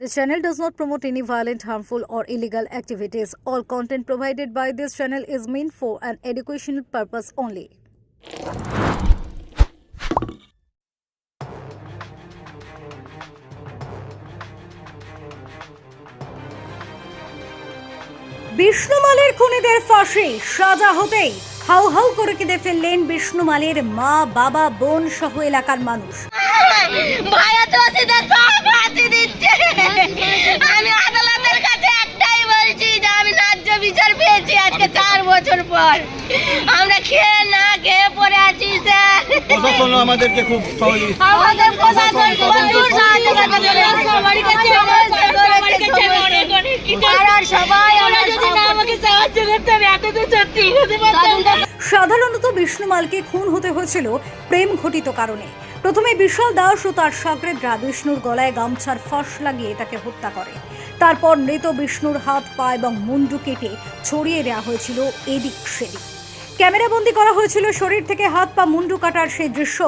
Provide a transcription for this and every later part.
This channel does not promote any violent, harmful, or illegal activities. All content provided by this channel is meant for an educational purpose only. বিষ্ণুমালের খুনিদের ফাঁসি সাজা হতেই how how করে কেঁদে ফেললেন বিষ্ণুমালের মা বাবা বোন সহ এলাকার মানুষ ভাইয়া তো সব ফাঁসি দিচ্ছে। আমি আদালতের কাছে একটাই বলছি যে আমি ন্যায্য বিচার পেয়েছি আজকে চার বছর পর। আমরা খেয়ে না খেয়ে পড়ে আছি স্যার। প্রশাসন আমাদেরকে খুব আমাদের প্রশাসন প্রচুর সাহায্য করেছে সবারই কাছে পাড়ার সবাই আমরা আমাকে সাহায্য করতে হবে এত তো সত্যি হতে পারতাম সাধারণত বিষ্ণুমালকে খুন হতে হয়েছিল প্রেম ঘটিত কারণে। প্রথমে বিশাল দাস ও তার সাগরেদরা বিষ্ণুর গলায় গামছার ফাঁস লাগিয়ে তাকে হত্যা করে। তারপর মৃত বিষ্ণুর হাত পা এবং মুন্ডু কেটে ছড়িয়ে দেওয়া হয়েছিল এদিক সেদিক। ক্যামেরাবন্দি করা হয়েছিল শরীর থেকে হাত পা মুন্ডু কাটার সেই দৃশ্য।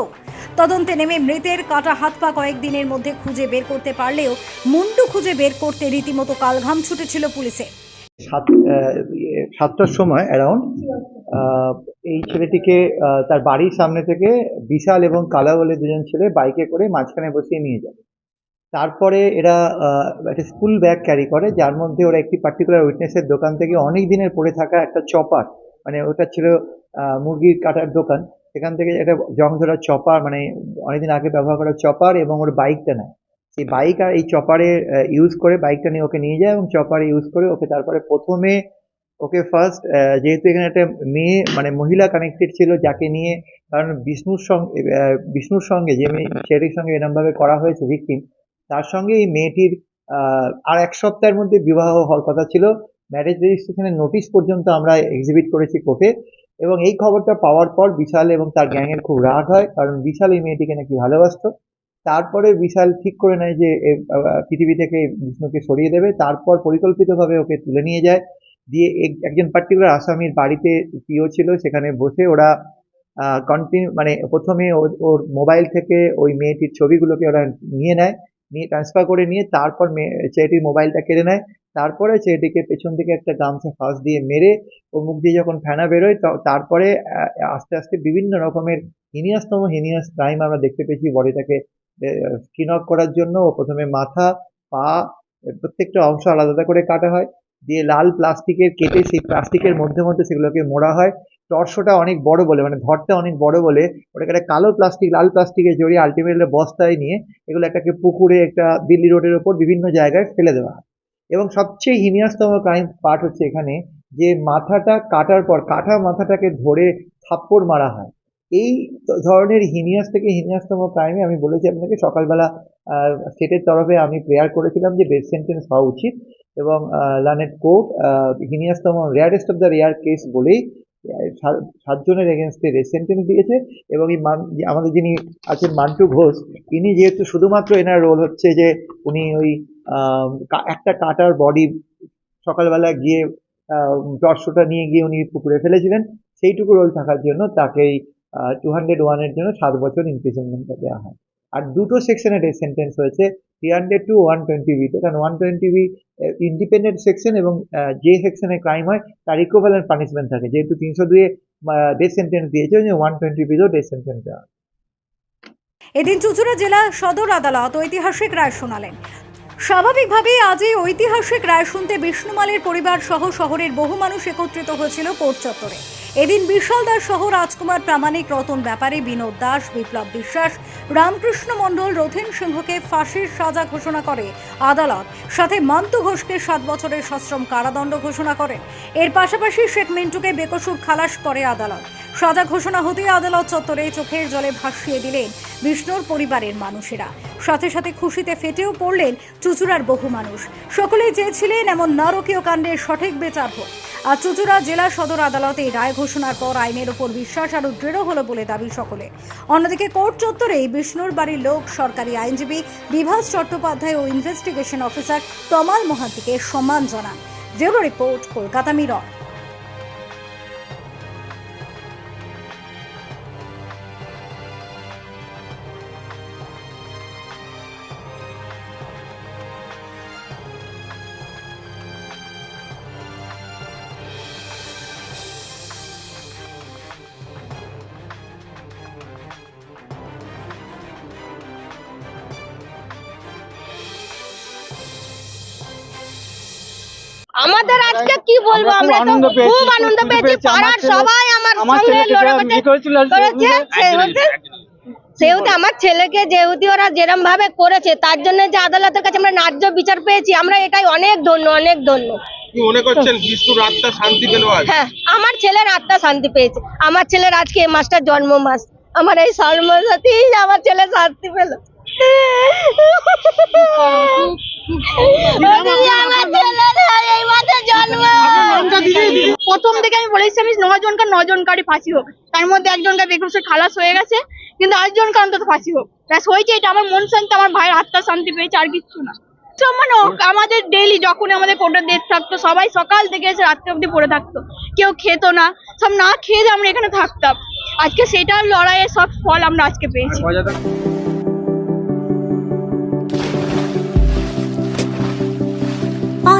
তদন্তে নেমে মৃতের কাটা হাত পা কয়েকদিনের মধ্যে খুঁজে বের করতে পারলেও মুন্ডু খুঁজে বের করতে রীতিমতো কালঘাম ছুটেছিল পুলিশে। ইয়ে, সাতটার সময় অ্যারাউন্ড এই ছেলেটিকে তার বাড়ির সামনে থেকে বিশাল এবং কালা বলে দুজন ছেলে বাইকে করে মাঝখানে বসিয়ে নিয়ে যাবে তারপরে এরা একটা স্কুল ব্যাগ ক্যারি করে, যার মধ্যে ওরা একটি পার্টিকুলার উইটনেসের দোকান থেকে অনেক দিনের পড়ে থাকা একটা চপার মানে ওটা ছিল মুরগির কাটার দোকান, সেখান থেকে একটা জং ধরা চপার মানে অনেকদিন আগে ব্যবহার করা চপার এবং ওর বাইকটা নেয়। সেই বাইক আর এই চপারে ইউজ করে বাইকটা নিয়ে ওকে নিয়ে যায় এবং চপারে ইউজ করে ওকে তারপরে প্রথমে ওকে ফার্স্ট যেহেতু এখানে একটা মেয়ে মানে মহিলা কানেক্টেড ছিল, যাকে নিয়ে কারণ বিষ্ণুর সঙ্গে বিষ্ণুর সঙ্গে, যে মেয়ে, ছেলেটির সঙ্গে এরমভাবে করা হয়েছে ভিকটিম তার সঙ্গে এই মেয়েটির আর এক সপ্তাহের মধ্যে বিবাহ হওয়ার কথা ছিল। ম্যারেজ রেজিস্ট্রেশনের নোটিশ পর্যন্ত আমরা এক্সিবিট করেছি কোর্টে এবং এই খবরটা পাওয়ার পর বিশাল এবং তার গ্যাংয়ের খুব রাগ হয়, কারণ বিশাল এই মেয়েটিকে নাকি ভালোবাসত। তারপরে বিশাল ঠিক করে নেয় যে পৃথিবী থেকে বিষ্ণুকে সরিয়ে দেবে। তারপর পরিকল্পিতভাবে ওকে তুলে নিয়ে যায়। দিয়ে এক- একজন পার্টিকুলার আসামির বাড়িতে পিও ছিল, সেখানে বসে ওরা কন্টিনিউ মানে প্রথমে ওর- মোবাইল থেকে ওই মেয়েটির ছবিগুলোকে ওরা নিয়ে নেয়, নিয়ে ট্রান্সফার করে নিয়ে তারপর মেয়ে ছেলেটির মোবাইলটা কেড়ে নেয়, তারপরে ছেলেটিকে পেছন থেকে একটা গামছা ফাঁস দিয়ে মেরে, ও মুখ দিয়ে যখন ফেনা বেরোয় তারপরে আস্তে আস্তে বিভিন্ন রকমের হিনিয়াসতম হিনিয়াস ক্রাইম আমরা দেখতে পেয়েছি বডিটাকে স্কিন অফ করার জন্য, ও প্রথমে মাথা, পা প্রত্যেকটা অংশ আলাদা করে কাটা হয় দিয়ে লাল প্লাস্টিকের কেটে সেই প্লাস্টিকের মধ্যে মধ্যে সেগুলোকে মোড়া হয়। টর্সোটা অনেক বড় বলে মানে ধরটা অনেক বড় বলে, ওটাকে একটা কালো প্লাস্টিক, লাল প্লাস্টিকে জড়িয়ে আলটিমেটলি বস্তায় নিয়ে এগুলো একটাকে পুকুরে, একটা দিল্লি রোডের ওপর বিভিন্ন জায়গায় ফেলে দেওয়া হয়। এবং সবচেয়ে হিনিয়াসতম ক্রাইম পার্ট হচ্ছে এখানে যে মাথাটা কাটার পর, কাটা মাথাটাকে ধরে থাপ্পড় মারা হয়। এই ধরনের হিনিয়াস থেকে হিনিয়াসতম ক্রাইমে আমি বলেছি আপনাকে, সকালবেলা স্টেটের তরফে আমি প্রেয়ার করেছিলাম যে ডেথ সেন্টেন্স হওয়া উচিত। এবং লানেট court হিনিয়াসতম rarest of the rare case বলেই সাতজনের এগেনস্টে সেন্টেন্স দিয়েছে এবং এই আমাদের যিনি আছেন মান্টু ঘোষ, ইনি যেহেতু শুধুমাত্র এনার রোল হচ্ছে যে, উনি ওই একটা কাটার বডি সকালবেলা গিয়ে টর্সোটা নিয়ে গিয়ে উনি পুকুরে ফেলেছিলেন, সেইটুকু রোল থাকার জন্য তাকে এই টু হান্ড্রেড ওয়ানের জন্য সাত বছর ইমপ্রিজনমেন্ট দেওয়া হয়। আর দুটো সেকশনে সেন্টেন্স হয়েছে three hundred two one twenty বিতে কারণ one twenty B independent section এবং যে সেকশনে ক্রাইম হয়, তার ইকুইভ্যালেন্ট পানিশমেন্ট থাকে। যেহেতু তিনশো দুয়ে ডেথ সেন্টেন্স দিয়েছে ওয়ান টোয়েন্টি বিতেও ডেথ সেন্টেন্স দেওয়া। এদিন চুচুড়া জেলা সদর আদালত ঐতিহাসিক রায় শোনালেন। স্বাভাবিকভাবেই আজ এই ঐতিহাসিক রায় শুনতে বিষ্ণুমালের পরিবার সহ শহরের বহু মানুষ একত্রিত হয়েছিল কোর্ট চত্বরে। এদিন বিশাল দাস সহ রাজকুমার প্রামাণিক রতন ব্যাপারে, বিনোদ দাস, বিপ্লব বিশ্বাস, রামকৃষ্ণ মণ্ডল, রথিন সিংহকে ফাঁসির সাজা ঘোষণা করে আদালত। সাথে মান্তু ঘোষকে সাত বছরের সশ্রম কারাদণ্ড ঘোষণা করেন। এর পাশাপাশি শেখ মিন্টুকে বেকসুর খালাস করে আদালত। সাজা ঘোষণা হতেই আদালত চত্বরে চোখের জলে ভাসিয়ে দিলেন বিষ্ণুর পরিবারের মানুষেরা। সাথে সাথে খুশিতে ফেটেও পড়লেন চুচুড়ার বহু মানুষ। সকলেই চেয়েছিলেন এমন নারকীয় কাণ্ডের সঠিক বিচার হোক। আর চুচুড়া জেলা সদর আদালতে রায় ঘোষণার পর আইনের ওপর বিশ্বাস আরও দৃঢ় হলো বলে দাবি সকলে। অন্যদিকে কোর্ট চত্বরে বিষ্ণুর বাড়ির লোক, সরকারি আইনজীবী বিভাস চট্টোপাধ্যায় ও ইনভেস্টিগেশন অফিসার তমাল মহান্তিকে সম্মান জানান। জেলো রিপোর্ট, কলকাতা মিরর। আমাদের আজকে কি বলব? আমরা তো আনন্দ পেয়েছি, খুব আনন্দ পেয়েছি। পাড়ার সবাই আমার সঙ্গে লড়াই করেছে। সেহেতু আমার ছেলেকে যেহেতু ওরা যেরম ভাবে করেছে তার জন্য যে আদালতের কাছে আমরা ন্যায্য বিচার পেয়েছি আমরা এটাই অনেক ধন্য অনেক ধন্য। মনে করছেন বিষ্ণুর আত্মা শান্তি পেল হ্যাঁ আমার ছেলের আত্মা শান্তি পেয়েছে। আমার ছেলের আজকে এ মাসটা জন্ম মাস আমার এই সাথেই আমার ছেলে শান্তি পেল। প্রথম থেকে আমি বলেছি আমি নজনকার নজনকারই ফাঁসি হোক তার মধ্যে একজনকার বেকুসে খালাস হয়ে গেছে, কিন্তু আরেকজনকার অন্তত ফাঁসি হোক ব্যাস, হয়েছে এটা। আমার মন শান্তি, আমার ভাইয়ের আত্মা শান্তি পেয়েছে, আর কিচ্ছু না। হোক আমাদের ডেইলি যখন আমাদের কোর্টের ডেট থাকতো, সবাই সকাল থেকে এসে রাত্রে অব্দি পড়ে থাকতো। কেউ খেতো না। সব না খেয়ে আমরা এখানে থাকতাম। আজকে সেটার লড়াইয়ের সব ফল আমরা আজকে পেয়েছি।